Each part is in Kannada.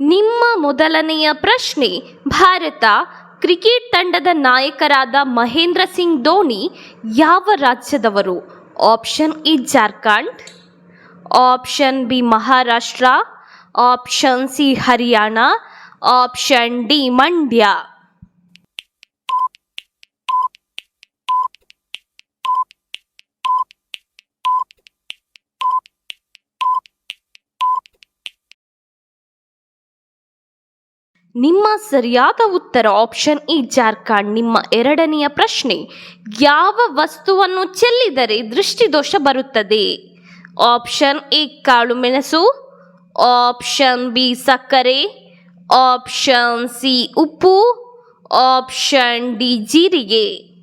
ನಿಮ್ಮ ಮೊದಲನೆಯ ಪ್ರಶ್ನೆ, ಭಾರತ ಕ್ರಿಕೆಟ್ ತಂಡದ ನಾಯಕರಾದ ಮಹೇಂದ್ರ ಸಿಂಗ್ ಧೋನಿ ಯಾವ ರಾಜ್ಯದವರು? Option A Jharkhand. Option B, Maharashtra. Option C, Haryana. Option D, Mandya. ನಿಮ್ಮ ಸರಿಯಾದ ಉತ್ತರ ಆಪ್ಷನ್ ಈ ಜಾರ್ಖಂಡ್. ನಿಮ್ಮ ಎರಡನೆಯ ಪ್ರಶ್ನೆ, ಯಾವ ವಸ್ತುವನ್ನು ಚೆಲ್ಲಿದರೆ ದೃಷ್ಟಿದೋಷ ಬರುತ್ತದೆ? ಆಪ್ಷನ್ ಎ ಕಾಳುಮೆಣಸು ಆಪ್ಷನ್ ಬಿ, ಸಕ್ಕರೆ. ಆಪ್ಷನ್ ಸಿ, ಉಪ್ಪು. ಆಪ್ಷನ್ ಡಿ, ಜೀರಿಗೆ.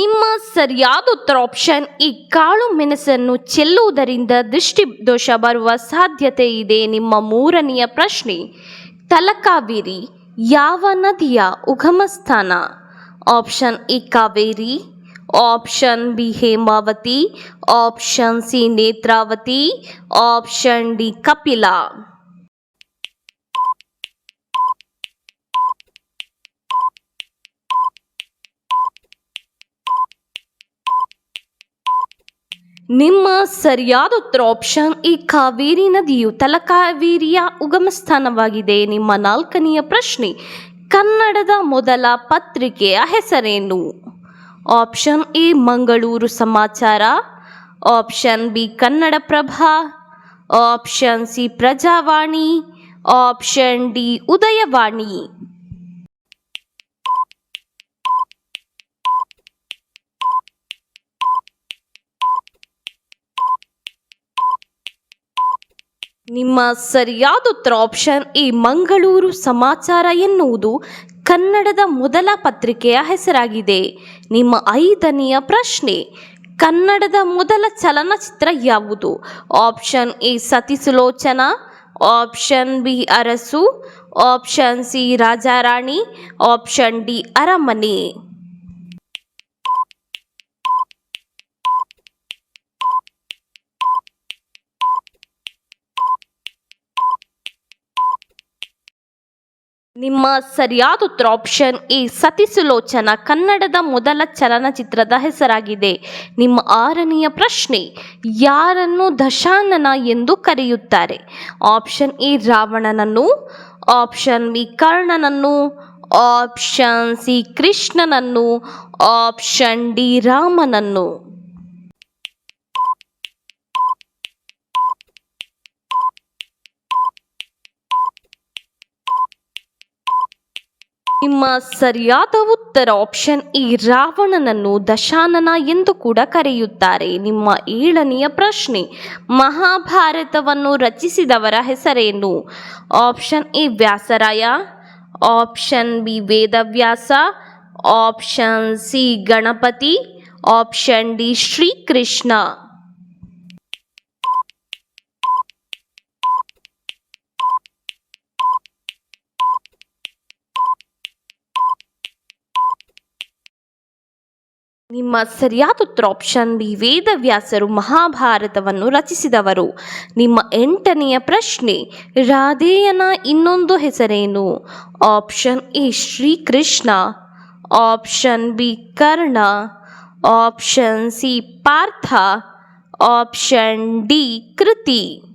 ನಿಮ್ಮ ಸರಿಯಾದ ಉತ್ತರ ಆಪ್ಷನ್ ಈ ಕಾಳು ಮೆಣಸನ್ನು ಚೆಲ್ಲುವುದರಿಂದ ದೃಷ್ಟಿ ದೋಷ ಬರುವ ಸಾಧ್ಯತೆ ಇದೆ ನಿಮ್ಮ ಮೂರನೆಯ ಪ್ರಶ್ನೆ. ತಲಕಾವೇರಿ ಯಾವ ನದಿಯ ಉಗಮ ಸ್ಥಾನ option A Kaveri. Option B Hemavathi. Option C Netravathi. Option D Kapila. ನಿಮ್ಮ ಸರಿಯಾದ ಉತ್ತರ ಆಪ್ಷನ್ ಈ ಕಾವೇರಿ ನದಿಯು ತಲಕಾವೇರಿಯ ಉಗಮ ಸ್ಥಾನವಾಗಿದೆ. ನಿಮ್ಮ ನಾಲ್ಕನೆಯ ಪ್ರಶ್ನೆ, ಕನ್ನಡದ ಮೊದಲ ಪತ್ರಿಕೆಯ ಹೆಸರೇನು? Option A, Mangaluru Samachara. Option B, Kannadaprabha. Option C, Prajavani. Option D, Udayavani. ನಿಮ್ಮ ಸರಿಯಾದ ಉತ್ತರ ಆಪ್ಷನ್ ಎ ಮಂಗಳೂರು ಸಮಾಚಾರ ಎನ್ನುವುದು ಕನ್ನಡದ ಮೊದಲ ಪತ್ರಿಕೆಯ ಹೆಸರಾಗಿದೆ. ನಿಮ್ಮ ಐದನೆಯ ಪ್ರಶ್ನೆ, ಕನ್ನಡದ ಮೊದಲ ಚಲನಚಿತ್ರ ಯಾವುದು? Option A Sati Sulochana option B, Arasu option C, Rajarani option D, Aramane. ನಿಮ್ಮ ಸರಿಯಾದ ಉತ್ತರ ಆಪ್ಷನ್ ಎ ಸತಿಸುಲೋಚನ ಕನ್ನಡದ ಮೊದಲ ಚಲನಚಿತ್ರದ ಹೆಸರಾಗಿದೆ. ನಿಮ್ಮ ಆರನೆಯ ಪ್ರಶ್ನೆ, ಯಾರನ್ನು ದಶಾನನ ಎಂದು ಕರೆಯುತ್ತಾರೆ? ಆಪ್ಷನ್ ಎ ರಾವಣನನ್ನು ಆಪ್ಷನ್ ಬಿ ಕರ್ಣನನ್ನು ಆಪ್ಷನ್ ಸಿ ಕೃಷ್ಣನನ್ನು ಆಪ್ಷನ್ ಡಿ ರಾಮನನ್ನು. ನಿಮ್ಮ ಸರಿಯಾದ ಉತ್ತರ ಆಪ್ಷನ್ ಈ ರಾವಣನನ್ನು ದಶಾನನ ಎಂದು ಕೂಡ ಕರೆಯುತ್ತಾರೆ. ನಿಮ್ಮ ಏಳನೆಯ ಪ್ರಶ್ನೆ, ಮಹಾಭಾರತವನ್ನು ರಚಿಸಿದವರ ಹೆಸರೇನು? Option A, Vyasaraya. Option B, Vedavyasa. Option C, Ganapati. Option D, Shrikrishna. ನಿಮ್ಮ ಸರಿಯಾದ ಉತ್ತರ ಆಪ್ಷನ್ ಬಿ ವೇದವ್ಯಾಸರು ಮಹಾಭಾರತವನ್ನು ರಚಿಸಿದವರು. ನಿಮ್ಮ ಎಂಟನೆಯ ಪ್ರಶ್ನೆ, ರಾಧೇಯನ ಇನ್ನೊಂದು ಹೆಸರೇನು? Option A Shrikrishna. Option B Karna. Option C Partha. Option D Kriti.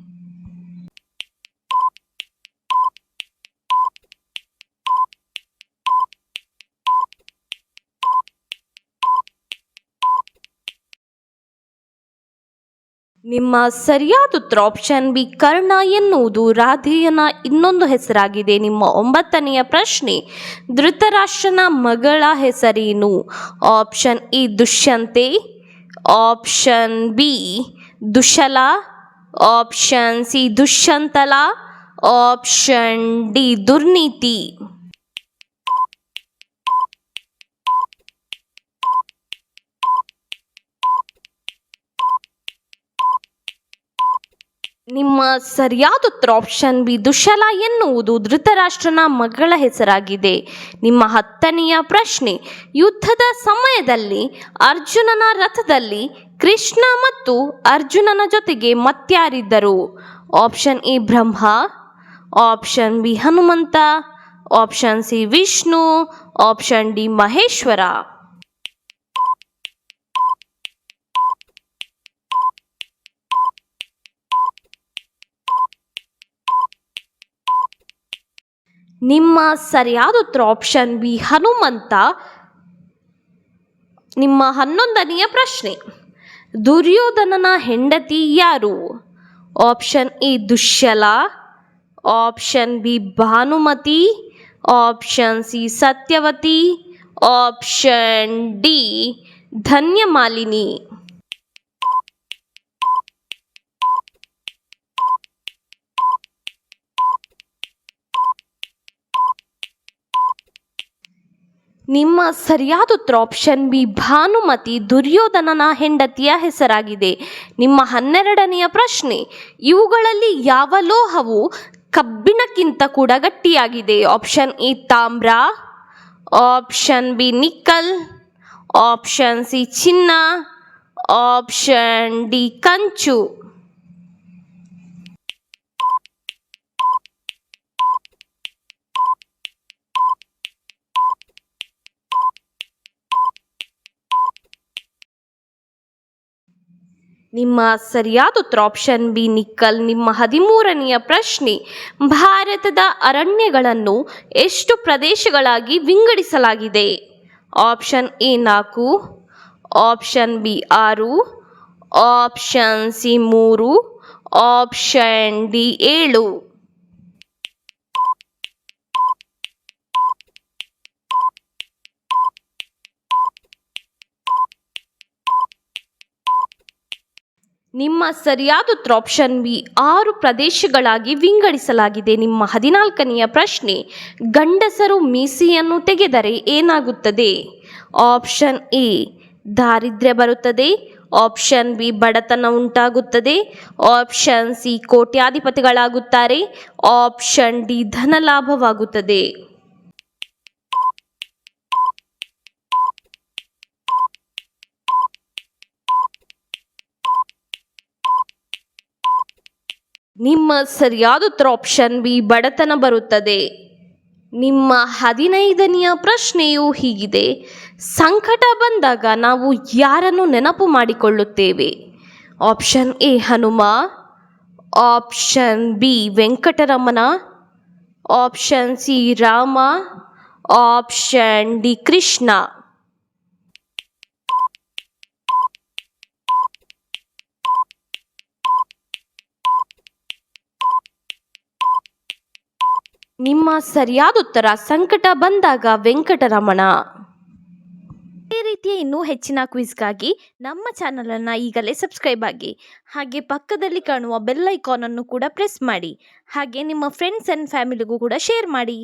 ನಿಮ್ಮ ಸರಿಯಾದ ಉತ್ತರ ಆಪ್ಷನ್ ಬಿ ಕರ್ಣ ಎನ್ನುವುದು ರಾಧೆಯನ ಇನ್ನೊಂದು ಹೆಸರಾಗಿದೆ. ನಿಮ್ಮ ಒಂಬತ್ತನೆಯ ಪ್ರಶ್ನೆ, ಧೃತರಾಷ್ಟ್ರನ ಮಗಳ ಹೆಸರೇನು? Option A Dushyante. Option B Dushala. Option C Dushyantala. Option D Durniti. ನಿಮ್ಮ ಸರಿಯಾದ ಉತ್ತರ ಆಪ್ಷನ್ ಬಿ ದುಶಲ ಎನ್ನುವುದು ಧೃತರಾಷ್ಟ್ರನ ಮಗಳ ಹೆಸರಾಗಿದೆ. ನಿಮ್ಮ ಹತ್ತನೆಯ ಪ್ರಶ್ನೆ, ಯುದ್ಧದ ಸಮಯದಲ್ಲಿ ಅರ್ಜುನನ ರಥದಲ್ಲಿ ಕೃಷ್ಣ ಮತ್ತು ಅರ್ಜುನನ ಜೊತೆಗೆ ಮತ್ಯಾರಿದ್ದರು? Option A Brahma. Option B Hanumantha. Option C Vishnu. Option D Maheshwara. ನಿಮ್ಮ ಸರಿಯಾದ ಉತ್ತರ ಆಪ್ಷನ್ ಬಿ ಹನುಮಂತ. ನಿಮ್ಮ ಹನ್ನೊಂದನೆಯ ಪ್ರಶ್ನೆ, ದುರ್ಯೋಧನನ ಹೆಂಡತಿ ಯಾರು? Option A Dushala. Option B Bhanumati. Option C Satyavati. Option D Dhanyamalini. ನಿಮ್ಮ ಸರಿಯಾದ ಉತ್ತರ ಆಪ್ಷನ್ ಬಿ ಭಾನುಮತಿ ದುರ್ಯೋಧನನ ಹೆಂಡತಿಯ ಹೆಸರಾಗಿದೆ. ನಿಮ್ಮ ಹನ್ನೆರಡನೆಯ ಪ್ರಶ್ನೆ, ಇವುಗಳಲ್ಲಿ ಯಾವ ಲೋಹವು ಕಬ್ಬಿಣಕ್ಕಿಂತ ಕೂಡ ಗಟ್ಟಿಯಾಗಿದೆ? ಆಪ್ಷನ್ ಎ ತಾಮ್ರ. Option B nickel. Option C ಚಿನ್ನ. ಆಪ್ಷನ್ ಡಿ ಕಂಚು. ನಿಮ್ಮ ಸರಿಯಾದ ಉತ್ತರ ಆಪ್ಷನ್ ಬಿ ನಿಕ್ಕಲ್, ನಿಮ್ಮ ಹದಿಮೂರನೆಯ ಪ್ರಶ್ನೆ, ಭಾರತದ ಅರಣ್ಯಗಳನ್ನು ಎಷ್ಟು ಪ್ರದೇಶಗಳಾಗಿ ವಿಂಗಡಿಸಲಾಗಿದೆ? ಆಪ್ಷನ್ ಎ ನಾಲ್ಕು ಆಪ್ಷನ್ ಬಿ ಆರು ಆಪ್ಷನ್ ಸಿ ಮೂರು ಆಪ್ಷನ್ ಡಿ ಏಳು. ನಿಮ್ಮ ಸರಿಯಾದ ಉತ್ತರ ಆಪ್ಷನ್ ಬಿ ಆರು ಪ್ರದೇಶಗಳಾಗಿ ವಿಂಗಡಿಸಲಾಗಿದೆ. ನಿಮ್ಮ ಹದಿನಾಲ್ಕನೆಯ ಪ್ರಶ್ನೆ, ಗಂಡಸರು ಮೀಸೆಯನ್ನು ತೆಗೆದರೆ ಏನಾಗುತ್ತದೆ? ಆಪ್ಷನ್ ಎ ದಾರಿದ್ರ್ಯ ಬರುತ್ತದೆ. ಆಪ್ಷನ್ ಬಿ ಬಡತನ ಉಂಟಾಗುತ್ತದೆ. ಆಪ್ಷನ್ ಸಿ ಕೋಟ್ಯಾಧಿಪತಿಗಳಾಗುತ್ತಾರೆ. ಆಪ್ಷನ್ ಡಿ ಧನಲಾಭವಾಗುತ್ತದೆ. ನಿಮ್ಮ ಸರಿಯಾದ ಉತ್ತರ ಆಪ್ಷನ್ ಬಿ ಬಡತನ ಬರುತ್ತದೆ. ನಿಮ್ಮ ಹದಿನೈದನೆಯ ಪ್ರಶ್ನೆಯು ಹೀಗಿದೆ. ಸಂಕಟ ಬಂದಾಗ ನಾವು ಯಾರನ್ನು ನೆನಪು ಮಾಡಿಕೊಳ್ಳುತ್ತೇವೆ? Option A Hanuma. Option B Venkataramana. Option C Rama. Option D Krishna. ನಿಮ್ಮ ಸರಿಯಾದ ಉತ್ತರ ಸಂಕಟ ಬಂದಾಗ ವೆಂಕಟರಮಣ. ಇದೇ ರೀತಿಯ ಇನ್ನೂ ಹೆಚ್ಚಿನ ಕ್ವಿಜ್ಗಾಗಿ ನಮ್ಮ ಚಾನಲನ್ನು ಈಗಲೇ ಸಬ್ಸ್ಕ್ರೈಬ್ ಆಗಿ, ಹಾಗೆ ಪಕ್ಕದಲ್ಲಿ ಕಾಣುವ ಬೆಲ್ ಐಕಾನನ್ನು ಕೂಡ ಪ್ರೆಸ್ ಮಾಡಿ, ಹಾಗೆ ನಿಮ್ಮ ಫ್ರೆಂಡ್ಸ್ ಆ್ಯಂಡ್ ಫ್ಯಾಮಿಲಿಗೂ ಕೂಡ ಶೇರ್ ಮಾಡಿ.